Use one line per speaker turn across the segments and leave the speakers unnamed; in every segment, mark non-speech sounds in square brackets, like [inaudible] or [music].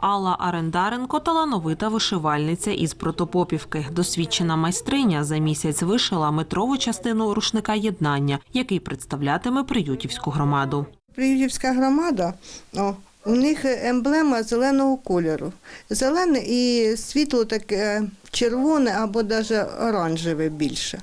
Алла Арендаренко талановита вишивальниця із Протопопівки. Досвідчена майстриня за місяць вишила метрову частину рушника єднання, який представлятиме Приютівську громаду.
Приютівська громада, о, у них емблема зеленого кольору. Зелене і світло таке червоне або навіть оранжеве більше.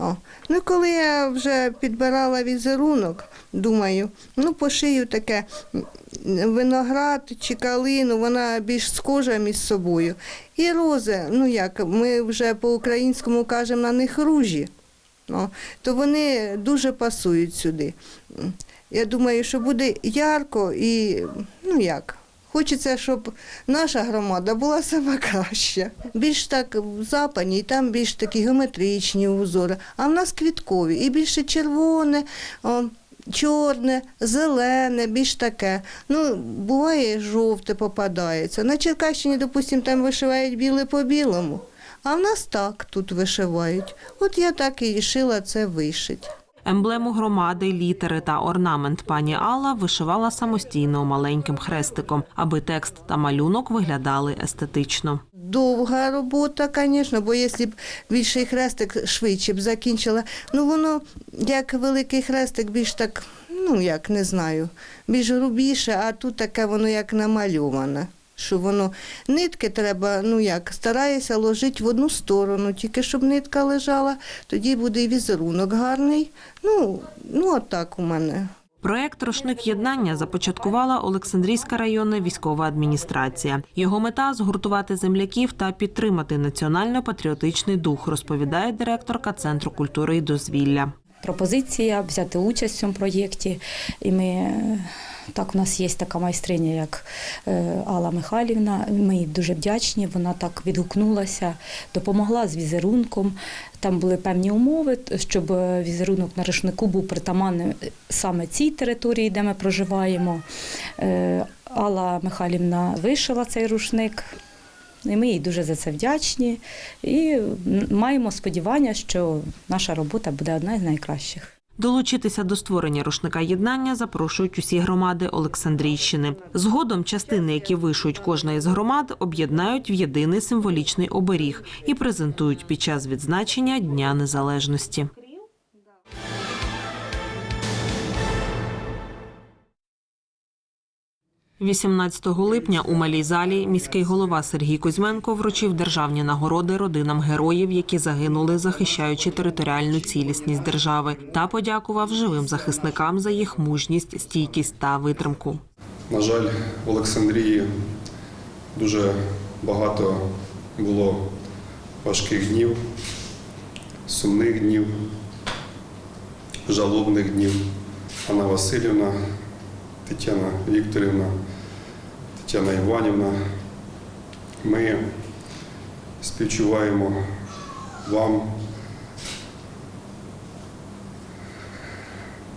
О. Ну, коли я вже підбирала візерунок, думаю, ну пошию таке виноград чи калину, вона більш схожа між собою. І рози, ну як, ми вже по-українському кажемо на них ружі. О, то вони дуже пасують сюди. Я думаю, що буде ярко і ну як. Хочеться, щоб наша громада була сама краща. Більш так в запані, там більш такі геометричні узори, а в нас квіткові, і більше червоне, о, чорне, зелене, більш таке. Ну, буває, жовте попадається. На Черкащині, допустимо, там вишивають біле по білому, а в нас так тут вишивають. От я так і рішила це вишити.
Емблему громади, літери та орнамент пані Алла вишивала самостійно маленьким хрестиком, аби текст та малюнок виглядали естетично.
Довга робота, звісно, бо якщо б більший хрестик швидше б закінчила, ну воно як великий хрестик, більш так, ну як не знаю, більш грубіше, а тут таке воно як намальоване. Що воно нитки треба, ну як, стараюся ложити в одну сторону, тільки щоб нитка лежала, тоді буде і візерунок гарний. Ну, ну отак у мене.
Проект Рушник єднання започаткувала Олександрійська районна військова адміністрація. Його мета згуртувати земляків та підтримати національно-патріотичний дух, розповідає директорка Центру культури і дозвілля.
пропозиція взяти участь в цьому проєкті. І ми так, у нас є така майстриня, як е, Алла Михайлівна. Ми їй дуже вдячні. Вона так відгукнулася, допомогла з візерунком. Там були певні умови, щоб е, візерунок на рушнику був притаманний саме цій території, де ми проживаємо. Е, Алла Михайлівна вишила цей рушник. І ми їй дуже за це вдячні і маємо сподівання, що наша робота буде одна з найкращих.
Долучитися до створення рушника єднання запрошують усі громади Олександрійщини. Згодом частини, які вишують кожна із громад, об'єднають в єдиний символічний оберіг і презентують під час відзначення Дня Незалежності. – 18 липня у малій залі міський голова Сергій Кузьменко вручив державні нагороди родинам героїв, які загинули, захищаючи територіальну цілісність держави, та подякував живим захисникам за їх мужність, стійкість та витримку.
На жаль, в Олександрії дуже багато було важких днів, сумних днів, жалобних днів. Анна Васильівна, Тетяна Вікторівна, Тетяна Іванівна. Ми співчуваємо вам,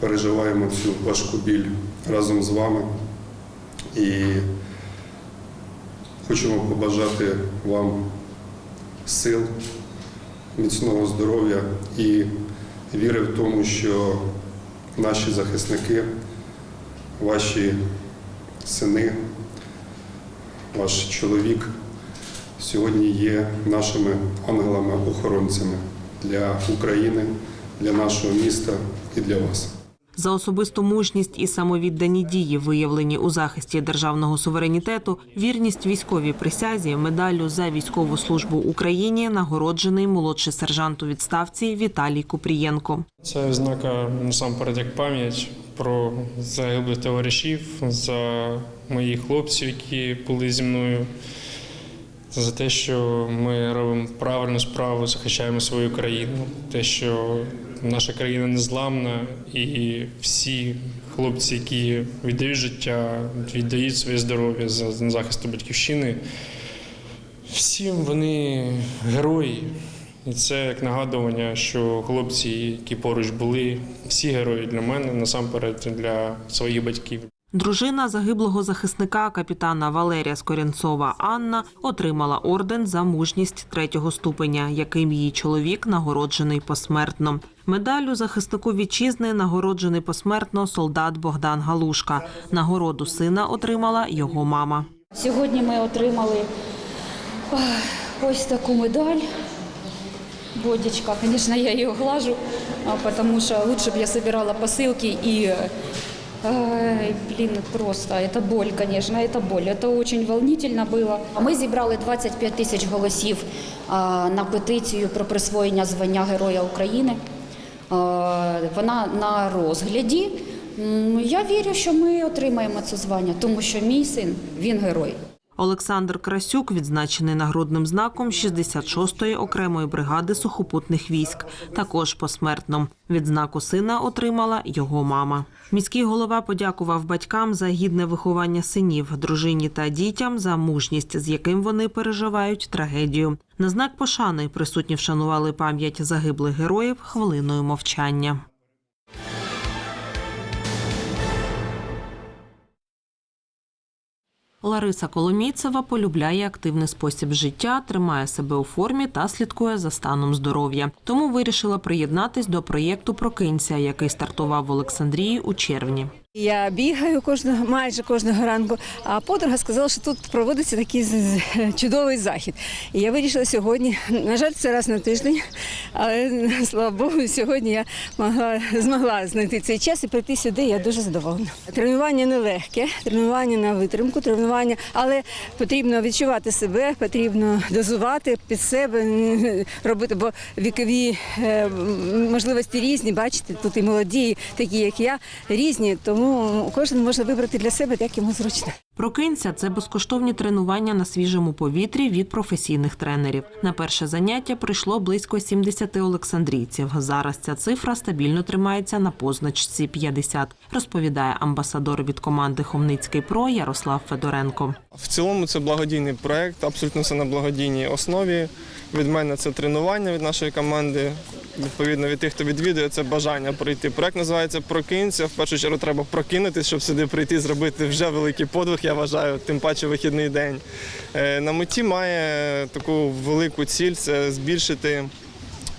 переживаємо цю важку біль разом з вами. І хочемо побажати вам сил, міцного здоров'я і віри в тому, що наші захисники, ваші сини, ваш чоловік сьогодні є нашими ангелами-охоронцями для України, для нашого міста і для вас.
За особисту мужність і самовіддані дії, виявлені у захисті державного суверенітету, вірність військовій присязі, медаллю за військову службу Україні нагороджений молодший сержант у відставці Віталій Купрієнко.
Це ознака насамперед як пам'ять про загиблих товаришів, за моїх хлопців, які були зі мною, за те, що ми робимо правильну справу, захищаємо свою країну, те, що наша країна незламна, і всі хлопці, які віддають життя, віддають своє здоров'я за захисту захист батьківщини, всі вони герої. І це як нагадування, що хлопці, які поруч були, всі герої для мене, насамперед для своїх батьків.
Дружина загиблого захисника капітана Валерія Скорянцова Анна отримала орден за мужність третього ступеня, яким її чоловік нагороджений посмертно. Медаллю захиснику вітчизни нагороджений посмертно солдат Богдан Галушка. Нагороду сина отримала його мама.
Сьогодні ми отримали ось таку медаль. Бодічка, звісно, я її глажу, тому що лучше б я збирала посилки і Ай, блін, просто це боль, звісно, це боль. Это дуже волнительно було. Ми зібрали 25 тисяч голосів на петицію про присвоєння звання Героя України. Вона на розгляді. Я вірю, що ми отримаємо це звання, тому що мій син він герой.
Олександр Красюк відзначений нагрудним знаком 66-ї окремої бригади сухопутних військ. Також посмертно. Відзнаку сина отримала його мама. Міський голова подякував батькам за гідне виховання синів, дружині та дітям за мужність, з яким вони переживають трагедію. На знак пошани присутні вшанували пам'ять загиблих героїв хвилиною мовчання. Лариса Коломійцева полюбляє активний спосіб життя, тримає себе у формі та слідкує за станом здоров'я. Тому вирішила приєднатись до проєкту Прокинься, який стартував в Олександрії у червні.
Я бігаю кожного майже кожного ранку. А подруга сказала, що тут проводиться такий чудовий захід. І я вирішила сьогодні. На жаль, це раз на тиждень, але слава Богу, сьогодні я могла змогла знайти цей час і прийти сюди. Я дуже задоволена. Тренування нелегке, тренування на витримку, тренування, але потрібно відчувати себе, потрібно дозувати під себе, робити, бо вікові е, можливості різні. Бачите, тут і молоді, такі як я, різні. Тому кожен може вибрати для себе, як йому зручно.
Прокинься це безкоштовні тренування на свіжому повітрі від професійних тренерів. На перше заняття прийшло близько 70 олександрійців. Зараз ця цифра стабільно тримається на позначці 50, розповідає амбасадор від команди Хомницький Про Ярослав Федоренко.
В цілому це благодійний проект, абсолютно все на благодійній основі. Від мене це тренування від нашої команди. Відповідно, від тих, хто відвідує, це бажання пройти. Проект називається Прокинься. В першу чергу треба прокинутися, щоб сюди прийти, зробити вже великий подвиг, я вважаю, тим паче вихідний день. Е, На меті має таку велику ціль це збільшити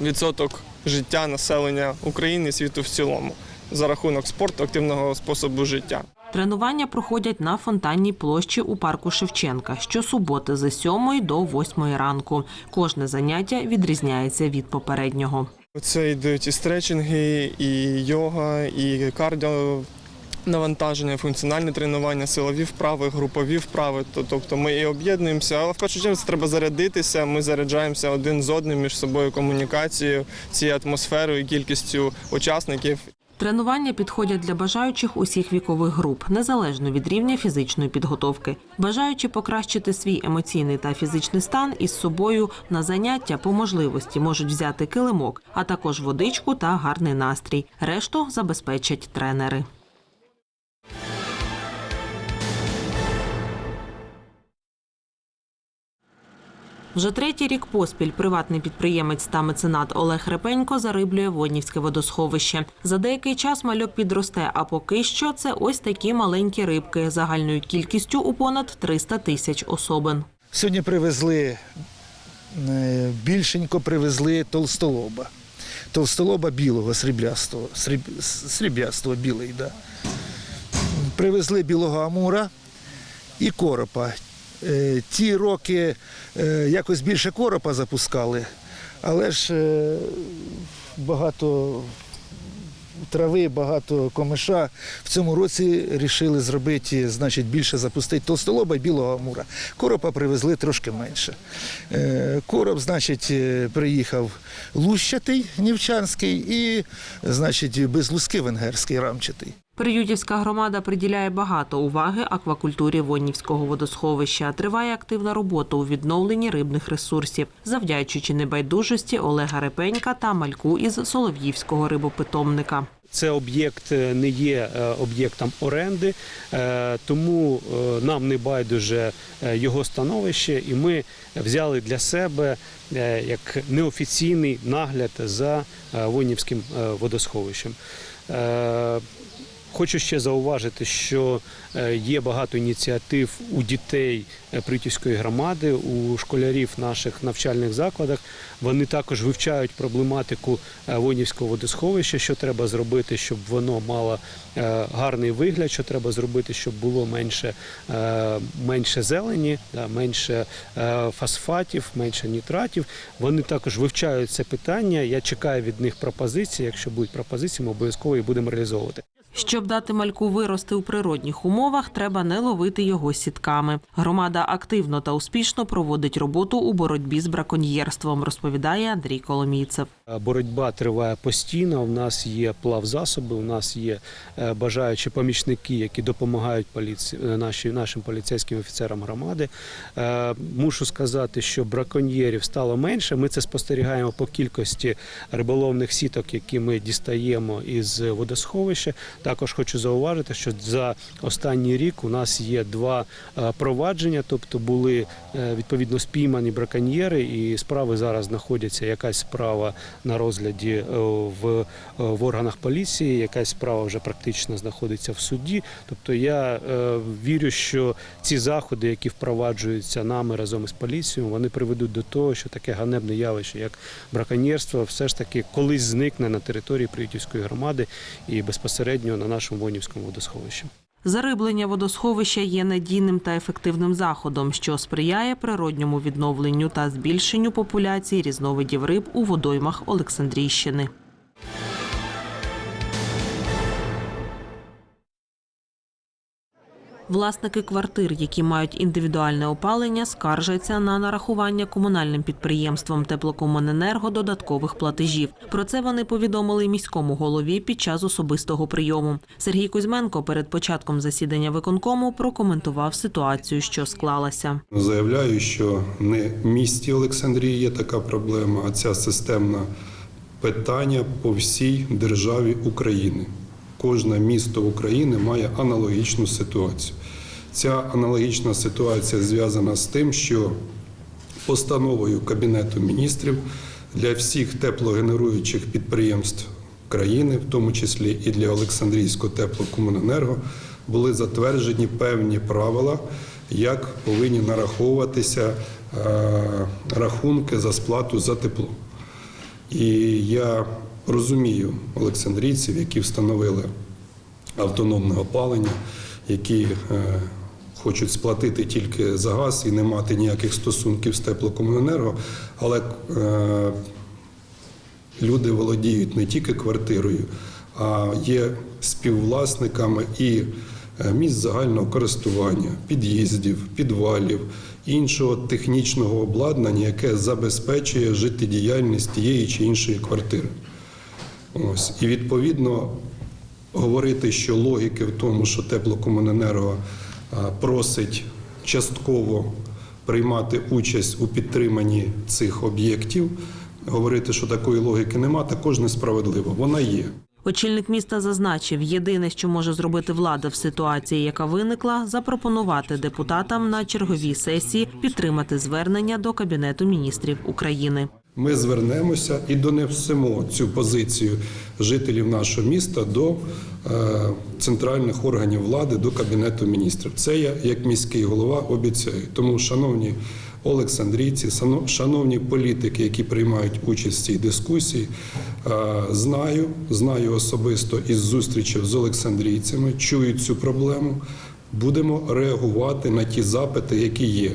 відсоток життя населення України і світу в цілому за рахунок спорту, активного способу життя.
Тренування проходять на фонтанній площі у парку Шевченка щосуботи з 7 до 8 ранку. Кожне заняття відрізняється від попереднього.
Це йдуть і стретчинги, і йога, і кардіо. Навантаження, функціональне тренування, силові вправи, групові вправи. Тобто ми і об'єднуємося, але в першу чергу треба зарядитися. Ми заряджаємося один з одним між собою комунікацією, цією атмосферою, і кількістю учасників.
Тренування підходять для бажаючих усіх вікових груп, незалежно від рівня фізичної підготовки. Бажаючи покращити свій емоційний та фізичний стан із собою на заняття по можливості можуть взяти килимок, а також водичку та гарний настрій. Решту забезпечать тренери. Вже третій рік поспіль приватний підприємець та меценат Олег Репенько зариблює Воднівське водосховище. За деякий час мальок підросте, а поки що це ось такі маленькі рибки загальною кількістю у понад 300 тисяч особин.
Сьогодні привезли е, більшенько привезли толстолоба. Толстолоба білого, сріблястого, сріб, сріблястого білий, да. Привезли білого амура і коропа. Е, Ті роки е, якось більше коропа запускали, але ж е, багато трави, багато комиша. В цьому році вирішили зробити, значить, більше запустити толстолоба і білого амура. Коропа привезли трошки менше. Короб, значить, приїхав лущатий нівчанський і, значить, безлуски венгерський рамчатий.
Приютівська громада приділяє багато уваги аквакультурі Воннівського водосховища. Триває активна робота у відновленні рибних ресурсів, завдячуючи небайдужості Олега Репенька та мальку із Солов'ївського рибопитомника.
Це об'єкт е, не є е, об'єктом оренди, е, тому нам не байдуже його становище, і ми взяли для себе як неофіційний нагляд за Вонівським водосховищем. Хочу ще зауважити, що е, є багато ініціатив у дітей е, Притівської громади, у школярів наших навчальних закладах. Вони також вивчають проблематику е, Вонівського водосховища, що треба зробити. щоб воно мало гарний вигляд, що треба зробити, щоб було менше, менше зелені, менше фосфатів, менше нітратів. Вони також вивчають це питання. Я чекаю від них пропозиції. Якщо будуть пропозиції, ми обов'язково їх будемо реалізовувати.
Щоб дати мальку вирости у природних умовах, треба не ловити його сітками. Громада активно та успішно проводить роботу у боротьбі з браконьєрством, розповідає Андрій Коломійцев.
Е, Боротьба триває постійно. У нас є плавзасоби, у нас є е, бажаючі помічники, які допомагають поліції, е, наші, нашим поліцейським офіцерам громади. Мушу сказати, що браконьєрів стало менше. Ми це спостерігаємо по кількості риболовних сіток, які ми дістаємо із водосховища. Також хочу зауважити, що за останній рік у нас є два провадження, тобто були відповідно спіймані браконьєри, і справи зараз знаходяться. Якась справа на розгляді е, в, е, в органах поліції, якась справа вже практично знаходиться в суді. Тобто я е, вірю, що ці заходи, які впроваджуються нами разом із поліцією, вони приведуть до того, що таке ганебне явище, як браконьєрство, все ж таки колись зникне на території Приютівської громади і безпосередньо на нашому Вонівському водосховищі.
Зариблення водосховища є надійним та ефективним заходом, що сприяє природньому відновленню та збільшенню популяції різновидів риб у водоймах Олександрійщини. Власники квартир, які мають індивідуальне опалення, скаржаться на нарахування комунальним підприємством Теплокомуненерго додаткових платежів. Про це вони повідомили міському голові під час особистого прийому. Сергій Кузьменко перед початком засідання виконкому прокоментував ситуацію, що склалася.
Заявляю, що не в місті Олександрії є така проблема, а ця системна питання по всій державі України. Кожне місто України має аналогічну ситуацію. Ця аналогічна ситуація зв'язана з тим, що постановою Кабінету міністрів для всіх теплогенеруючих підприємств країни, в тому числі і для Олександрійського теплокомуненерго, були затверджені певні правила, як повинні нараховуватися е, рахунки за сплату за тепло. І я розумію олександрійців, які встановили автономне опалення, які е, хочуть сплатити тільки за газ і не мати ніяких стосунків з теплокомуненерго, але е, люди володіють не тільки квартирою, а є співвласниками і е, місць загального користування, під'їздів, підвалів, іншого технічного обладнання, яке забезпечує життєдіяльність тієї чи іншої квартири. Ось і відповідно говорити, що логіки в тому, що теплокомуненерго просить частково приймати участь у підтриманні цих об'єктів, говорити, що такої логіки нема, також несправедливо. Вона є.
Очільник міста зазначив, єдине, що може зробити влада в ситуації, яка виникла, запропонувати депутатам на черговій сесії підтримати звернення до Кабінету міністрів України.
Ми звернемося і донесемо цю позицію жителів нашого міста до е, центральних органів влади, до Кабінету міністрів. Це я, як міський голова, обіцяю. Тому, шановні олександрійці, шановні політики, які приймають участь в цій дискусії, е, знаю, знаю особисто із зустрічей з олександрійцями, чую цю проблему. Будемо реагувати на ті запити, які є.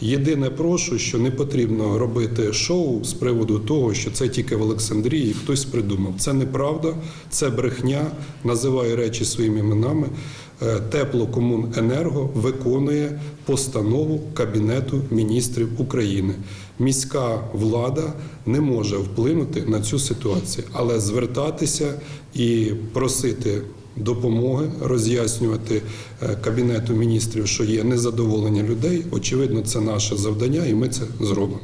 Єдине прошу, що не потрібно робити шоу з приводу того, що це тільки в Олександрії хтось придумав. Це неправда, це брехня, називаю речі своїми іменами. Е, Теплокомуненерго виконує постанову Кабінету міністрів України. Міська влада не може вплинути на цю ситуацію, але звертатися і просити допомоги, роз'яснювати е, Кабінету міністрів, що є незадоволення людей. Очевидно, це наше завдання, і ми це зробимо.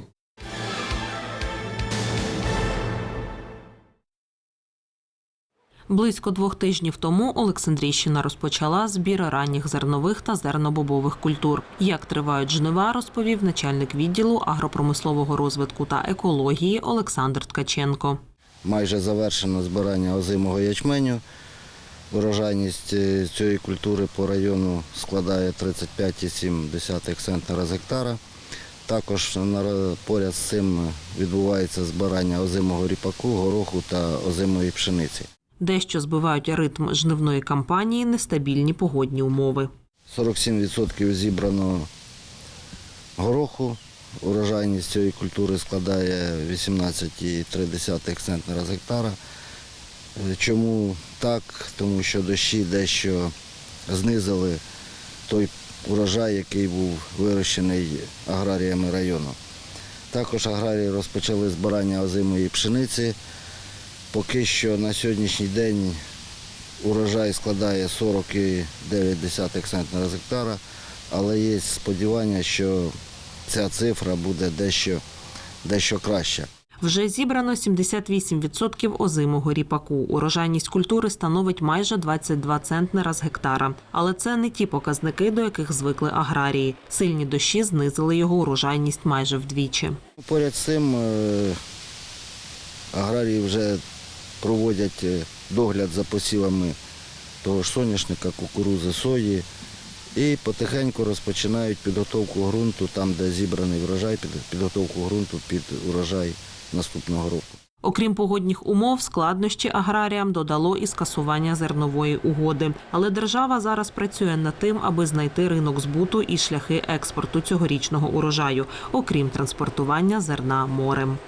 Близько двох тижнів тому Олександрійщина розпочала збір ранніх зернових та зернобобових культур. Як тривають жнива, розповів начальник відділу агропромислового розвитку та екології Олександр Ткаченко.
Майже завершено збирання озимого ячменю. Урожайність е, цієї культури по району складає 35,7 центнера з гектара. Також поряд з цим відбувається збирання озимого ріпаку, гороху та озимої пшениці.
Дещо збивають ритм жнивної кампанії нестабільні погодні умови.
47% зібрано гороху. Урожайність цієї культури складає 18,3 центнера з гектара. Чому так? Тому що дощі дещо знизили той урожай, який був вирощений аграріями району. Також аграрії розпочали збирання озимої пшениці. Поки що на сьогоднішній день урожай складає 40,9 центнера з гектара, але є сподівання, що ця цифра буде дещо, дещо краща.
Вже зібрано 78% озимого ріпаку. Урожайність культури становить майже 22 центнера з гектара. Але це не ті показники, до яких звикли аграрії. Сильні дощі знизили його урожайність майже вдвічі.
Поряд з цим е, аграрії вже проводять е, догляд за посівами того ж соняшника, кукурузи, сої і потихеньку розпочинають підготовку ґрунту там, де зібраний врожай, підготовку ґрунту під урожай наступного року.
Окрім погодних умов, складнощі аграріям додало і скасування зернової угоди. Але держава зараз працює над тим, аби знайти ринок збуту і шляхи експорту цьогорічного урожаю, окрім транспортування зерна морем.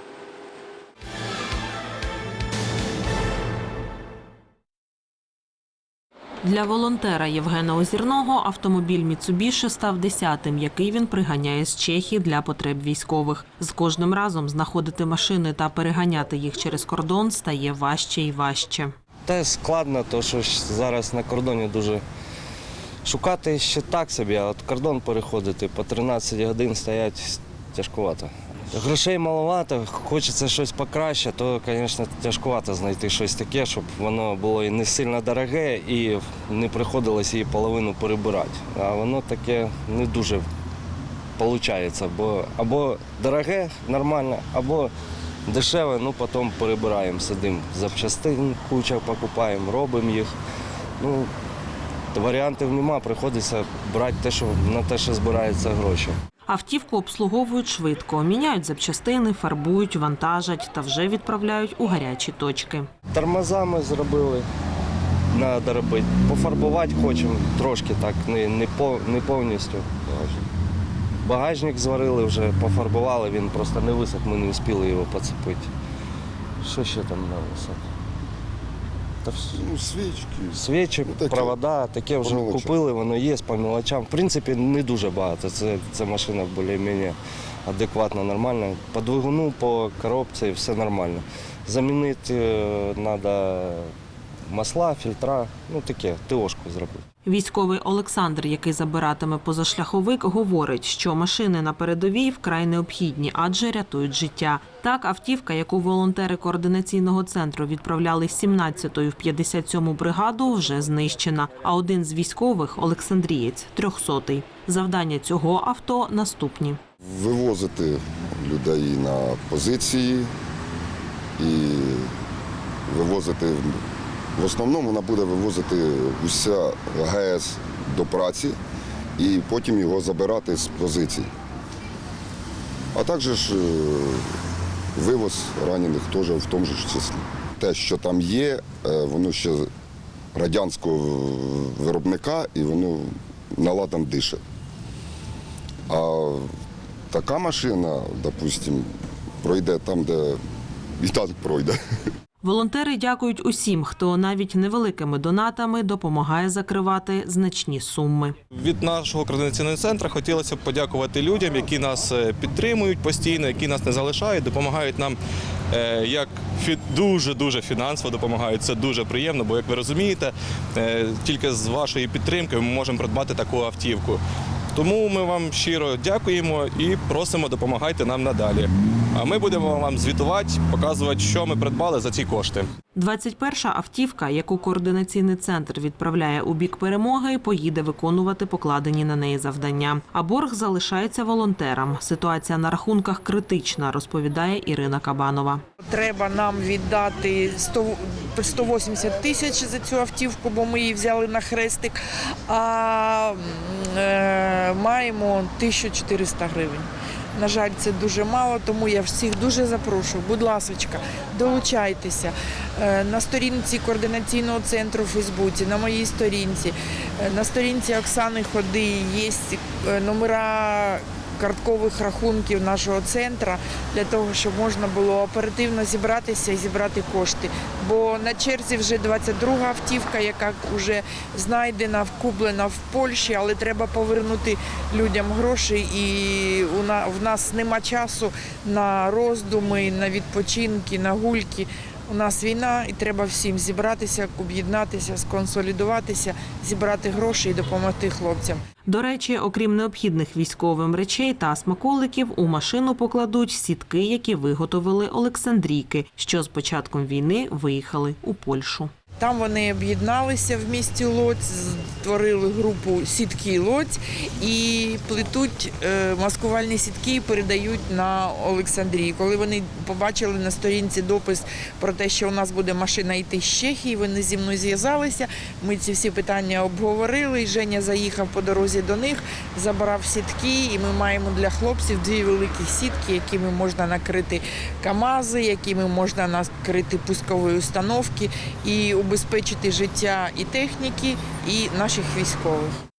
Для волонтера Євгена Озірного автомобіль Міцубіші став десятим, який він приганяє з Чехії для потреб військових. З кожним разом знаходити машини та переганяти їх через кордон стає важче і важче.
Та складно, тому що зараз на кордоні дуже шукати ще так собі, а от кордон переходити по 13 годин стоять тяжкувато. Грошей маловато, хочеться щось покраще, то, звісно, тяжкувато знайти щось таке, щоб воно було і не сильно дороге, і не приходилось її половину перебирати. А воно таке не дуже виходить, бо або дороге, нормально, або дешеве, ну потім перебираємо, сидимо запчастин, куча покупаємо, робимо їх. Ну, варіантів нема, приходиться брати те, що на те, що збираються гроші.
Автівку обслуговують швидко, міняють запчастини, фарбують, вантажать та вже відправляють у гарячі точки.
Тормоза ми зробили, треба робити. Пофарбувати хочемо трошки так, не, не, не повністю. Багажник зварили вже, пофарбували, він просто не висох, ми не встигли його поцепити. Що ще там на висох? Та
Ну, свічки.
Свічі,
Ну, таке.
провода, таке вже
мелочам.
купили, воно є по мелочам. В принципі, не дуже багато. Це, це машина більш-менш адекватна, нормальна. По двигуну, по коробці все нормально. Замінити треба масла, фільтра, ну таке, ТОшку зробити.
Військовий Олександр, який забиратиме позашляховик, говорить, що машини на передовій вкрай необхідні, адже рятують життя. Так, автівка, яку волонтери координаційного центру відправляли з 17-ї в 57-му бригаду, вже знищена. А один з військових Олександрієць, 300-й. Завдання цього авто наступні.
Вивозити людей на позиції і вивозити. В основному вона буде вивозити уся ГЕС до праці і потім його забирати з позицій. А також ж, е, вивоз ранених теж в тому ж числі. Те, що там є, е, воно ще радянського виробника і воно наладом дише. А така машина, допустимо, пройде там, де і так пройде. [laughs]
Волонтери дякують усім, хто навіть невеликими донатами допомагає закривати значні суми.
Від нашого координаційного центру хотілося б подякувати людям, які нас е, підтримують постійно, які нас не залишають, допомагають нам е, як дуже дуже фінансово допомагають. Це дуже приємно, бо як ви розумієте, е, тільки з вашої підтримки ми можемо придбати таку автівку. Тому ми вам щиро дякуємо і просимо допомагайте нам надалі. А ми будемо вам звітувати, показувати, що ми придбали за ці кошти.
21-ша автівка, яку координаційний центр відправляє у бік перемоги, поїде виконувати покладені на неї завдання. А борг залишається волонтерам. Ситуація на рахунках критична, розповідає Ірина Кабанова.
Треба нам віддати 100 180 тисяч за цю автівку, бо ми її взяли на хрестик. А е, маємо 1400 гривень. На жаль, це дуже мало, тому я всіх дуже запрошую. Будь ласочка, долучайтеся Е, на сторінці координаційного центру у Фейсбуці, на моїй сторінці, е, на сторінці Оксани Ходи є е, номера карткових рахунків нашого центру для того, щоб можна було оперативно зібратися і зібрати кошти. Бо на черзі вже 22 автівка, яка вже знайдена, куплена в Польщі, але треба повернути людям гроші. І в нас нема часу на роздуми, на відпочинки, на гульки. У нас війна, і треба всім зібратися, об'єднатися, сконсолідуватися, зібрати гроші і допомогти хлопцям.
До речі, окрім необхідних військовим речей та смаколиків, у машину покладуть сітки, які виготовили Олександрійки, що з початком війни виїхали у Польщу.
Там вони об'єдналися в місті Лоць, створили групу сітки Лоць і плетуть е, маскувальні сітки і передають на Олександрію. Коли вони побачили на сторінці допис про те, що у нас буде машина йти з Чехії, вони зі мною зв'язалися. Ми ці всі питання обговорили. і Женя заїхав по дорозі до них, забрав сітки, і ми маємо для хлопців дві великі сітки, якими можна накрити КАМАЗи, якими можна накрити пускові установки і убезпечити життя і техніки, і наших військових.